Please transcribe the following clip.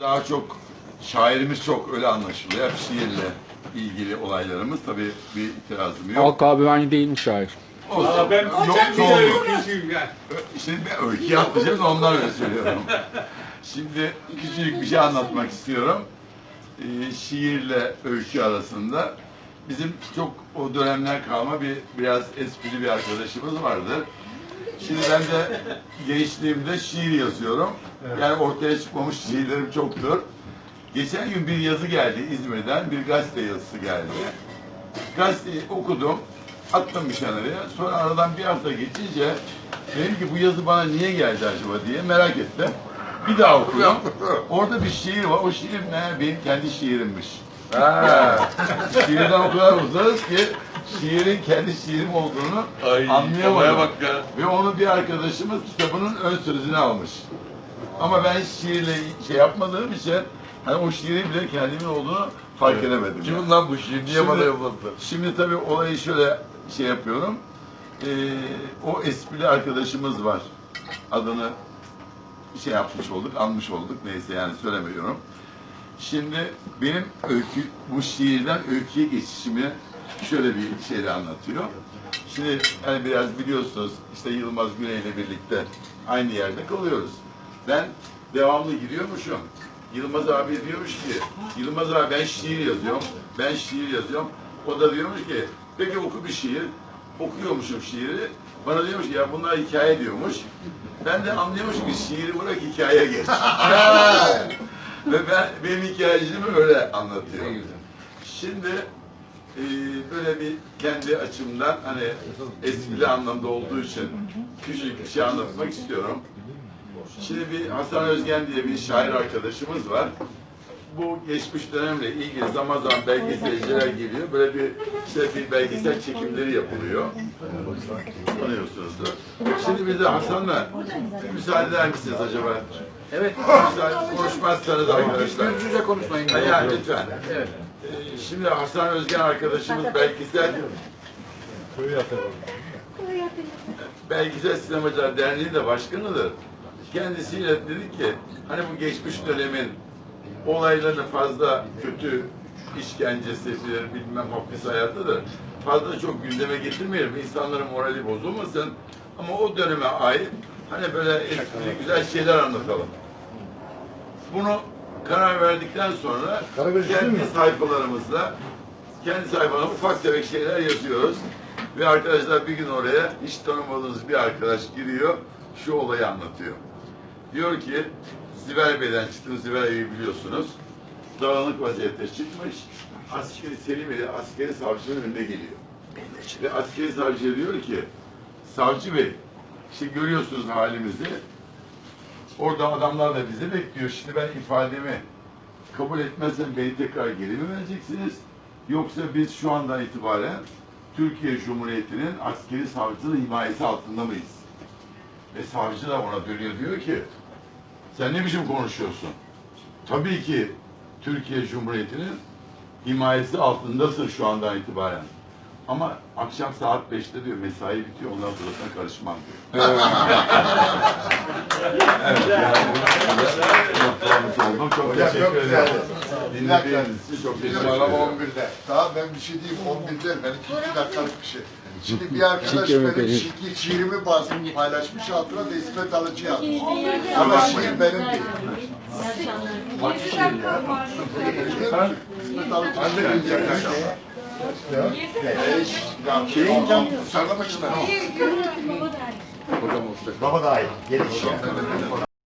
Daha çok şairimiz çok öyle anlaşılıyor. Hep şiirle ilgili olaylarımız tabii bir itirazım yok. Halk abi bence değil mi şair? Olsun. Aa, ben yok, çok ne güzel olur. öykücüyüm ya. Şimdi ben öykü atlayacağız ondan öyle söylüyorum. Şimdi küçücük bir şey anlatmak istiyorum. Ee, şiirle öykü arasında bizim çok o dönemler kalma bir biraz esprili bir arkadaşımız vardı. Şimdi ben de gençliğimde şiir yazıyorum. Yani ortaya çıkmamış şiirlerim çoktur. Geçen gün bir yazı geldi İzmir'den, bir gazete yazısı geldi. Gazeteyi okudum, attım bir kenarıya. Sonra aradan bir hafta geçince dedim ki bu yazı bana niye geldi acaba diye merak ettim. Bir daha okudum. Orada bir şiir var. O şiir ne? Benim kendi şiirimmiş. Ha. Şiirden o kadar uzarız ki şiirin kendi şiirim olduğunu anlayamadım. olaya bak ya. Ve onu bir arkadaşımız kitabının ön sözünü almış. Ama ben şiirle şey yapmadığım için hani o şiirin bile kendimin olduğunu fark edemedim. Kimin lan bu şiir? Niye bana yolladı? Şimdi tabii olayı şöyle şey yapıyorum. Ee, o esprili arkadaşımız var. Adını şey yapmış olduk, almış olduk. Neyse yani söylemiyorum. Şimdi benim öykü, bu şiirden öyküye geçişimi şöyle bir şeyle anlatıyor. Şimdi hani biraz biliyorsunuz işte Yılmaz Güney ile birlikte aynı yerde kalıyoruz. Ben devamlı gidiyormuşum. Yılmaz abi diyormuş ki, Yılmaz abi ben şiir yazıyorum, ben şiir yazıyorum. O da diyormuş ki, peki oku bir şiir. Okuyormuşum şiiri. Bana diyormuş ki ya bunlar hikaye diyormuş. Ben de anlıyormuşum ki şiiri bırak hikayeye geç. Ve ben benim hikayecimi öyle anlatıyor. Şimdi e, böyle bir kendi açımdan hani esprili anlamda olduğu için küçük bir şey anlatmak istiyorum. Şimdi bir Hasan Özgen diye bir şair arkadaşımız var. Bu geçmiş dönemle ilgili zaman zaman belgeselciler geliyor. Böyle bir işte bir belgesel çekimleri yapılıyor. Tanıyorsunuzdur. Şimdi biz de Hasan'la müsaade eder misiniz acaba? Evet. Müsaade konuşmazsanız arkadaşlar. Yüz yüze konuşmayın. Ha, Ya lütfen. Evet. Şimdi Hasan Özgen arkadaşımız belgesel Belgesel Sinemacılar Derneği de başkanıdır. Kendisiyle dedi ki hani bu geçmiş dönemin olaylarını fazla kötü işkencesidir, bilmem hapis hayatıdır. Fazla çok gündeme getirmeyelim. İnsanların morali bozulmasın. Ama o döneme ait hani böyle esprili güzel şeyler anlatalım. Bunu karar verdikten sonra kendi sayfalarımızda kendi sayfamıza ufak tefek şeyler yazıyoruz. Ve arkadaşlar bir gün oraya hiç tanımadığınız bir arkadaş giriyor, şu olayı anlatıyor. Diyor ki, Sibel Bey'den çıktım, Sibel Bey'i biliyorsunuz. Dağınık vaziyette çıkmış, askeri Selim Bey, askeri savcının önünde geliyor. Ve askeri savcı diyor ki, Savcı Bey, işte görüyorsunuz halimizi, Orada adamlar da bizi bekliyor. Şimdi ben ifademi kabul etmezsem beni tekrar geri mi vereceksiniz? Yoksa biz şu andan itibaren Türkiye Cumhuriyeti'nin askeri savcının himayesi altında mıyız? Ve savcı da ona dönüyor diyor ki sen ne biçim konuşuyorsun? Tabii ki Türkiye Cumhuriyeti'nin himayesi altındasın şu andan itibaren. Ama akşam saat 5'te diyor mesai bitiyor ondan sonra sana karışmam diyor. Evet, yani yaptığımız oldu. Çok Hocam çok ederim. güzeldi. Dinlediğiniz için çok teşekkür Bizim araba ederim. 11'de. Daha ben bir şey diyeyim 11 değil. Ben 2 dakikalık bir şey. Şimdi bir arkadaş benim beni. şiir, şiirimi paylaşmış altına da İsmet Alıcı yazmış. Ama şiir benim değil. İsmet Alıcı. De bilmiyorum. Şeyin can sarlamak için. Hocam hoşça Baba da iyi. Geliş ya.